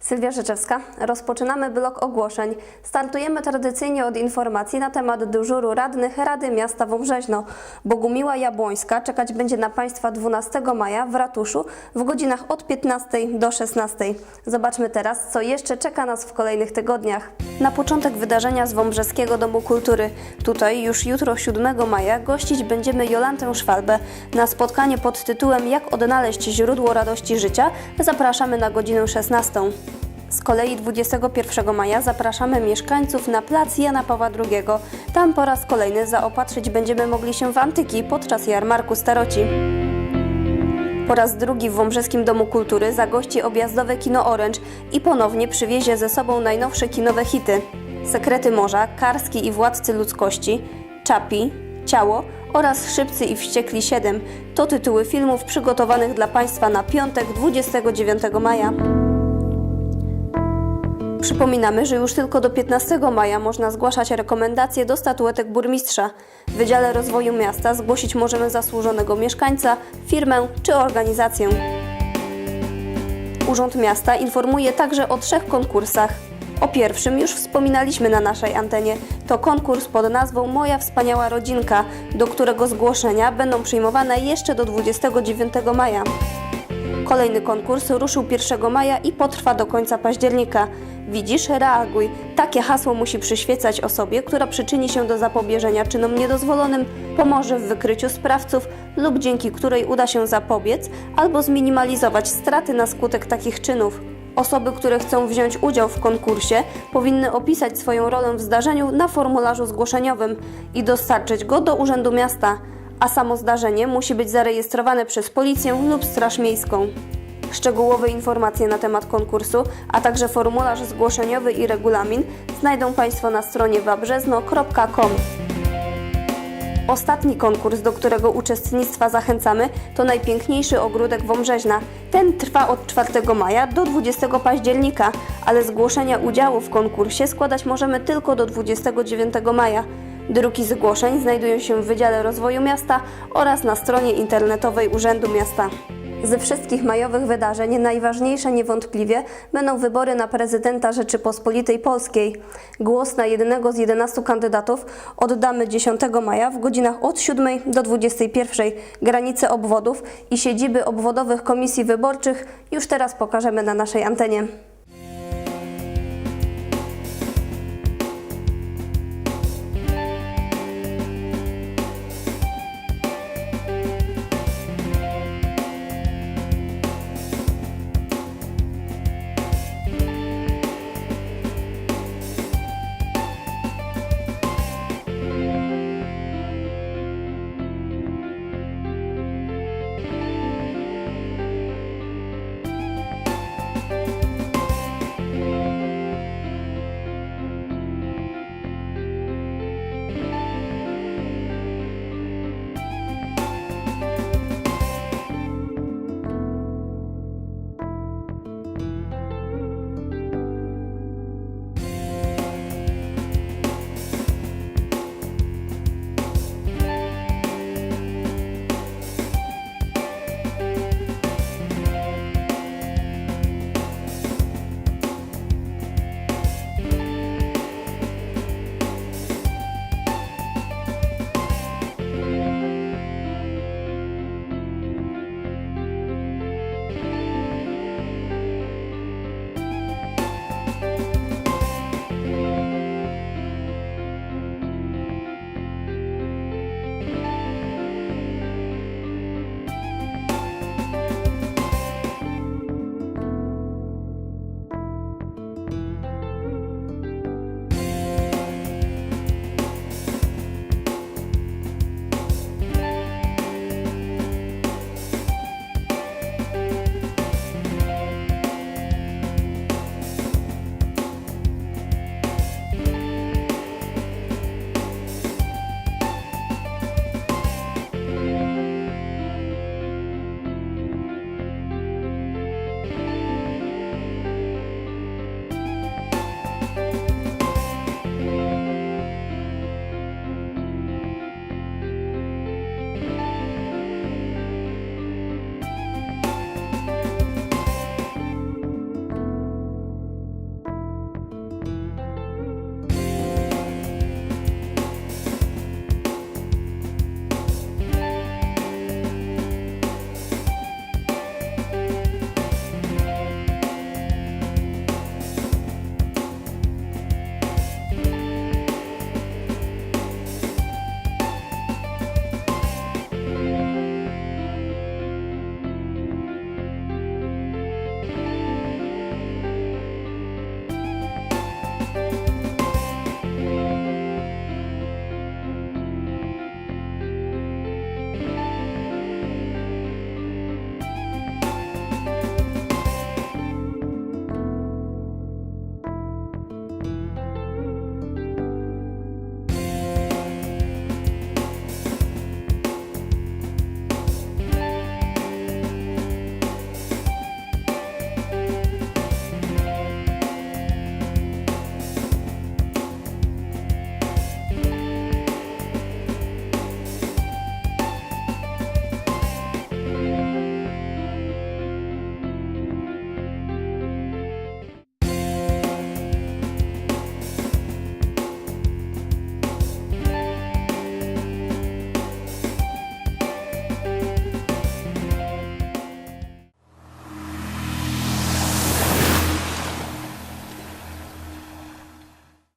Sylwia Rzeczewska. Rozpoczynamy blok ogłoszeń. Startujemy tradycyjnie od informacji na temat dyżuru radnych Rady Miasta Wąbrzeźno. Bogumiła Jabłońska czekać będzie na Państwa 12 maja w ratuszu w godzinach od 15 do 16. Zobaczmy teraz, co jeszcze czeka nas w kolejnych tygodniach. Na początek wydarzenia z Wąbrzeskiego Domu Kultury. Tutaj już jutro 7 maja gościć będziemy Jolantę Szwalbę. Na spotkanie pod tytułem Jak odnaleźć źródło radości życia zapraszamy na godzinę 16. Z kolei 21 maja zapraszamy mieszkańców na plac Jana Pawła II. Tam po raz kolejny zaopatrzyć będziemy mogli się w antyki podczas jarmarku staroci. Po raz drugi w Wąbrzeskim Domu Kultury zagości objazdowe Kino Orange i ponownie przywiezie ze sobą najnowsze kinowe hity. Sekrety Morza, Karski i Władcy Ludzkości, Czapi, Ciało oraz Szybcy i Wściekli 7 to tytuły filmów przygotowanych dla Państwa na piątek 29 maja. Przypominamy, że już tylko do 15 maja można zgłaszać rekomendacje do statuetek burmistrza. W Wydziale Rozwoju Miasta zgłosić możemy zasłużonego mieszkańca, firmę czy organizację. Urząd Miasta informuje także o trzech konkursach. O pierwszym już wspominaliśmy na naszej antenie. To konkurs pod nazwą Moja Wspaniała Rodzinka, do którego zgłoszenia będą przyjmowane jeszcze do 29 maja. Kolejny konkurs ruszył 1 maja i potrwa do końca października. Widzisz, reaguj. Takie hasło musi przyświecać osobie, która przyczyni się do zapobieżenia czynom niedozwolonym, pomoże w wykryciu sprawców lub dzięki której uda się zapobiec albo zminimalizować straty na skutek takich czynów. Osoby, które chcą wziąć udział w konkursie, powinny opisać swoją rolę w zdarzeniu na formularzu zgłoszeniowym i dostarczyć go do Urzędu Miasta, a samo zdarzenie musi być zarejestrowane przez policję lub Straż Miejską. Szczegółowe informacje na temat konkursu, a także formularz zgłoszeniowy i regulamin znajdą Państwo na stronie wabrzezno.com. Ostatni konkurs, do którego uczestnictwa zachęcamy, to najpiękniejszy ogródek Wąbrzeźna. Ten trwa od 4 maja do 20 października, ale zgłoszenia udziału w konkursie składać możemy tylko do 29 maja. Druki zgłoszeń znajdują się w Wydziale Rozwoju Miasta oraz na stronie internetowej Urzędu Miasta. Ze wszystkich majowych wydarzeń najważniejsze niewątpliwie będą wybory na prezydenta Rzeczypospolitej Polskiej. Głos na jednego z 11 kandydatów oddamy 10 maja w godzinach od 7 do 21. Granice obwodów i siedziby obwodowych komisji wyborczych już teraz pokażemy na naszej antenie.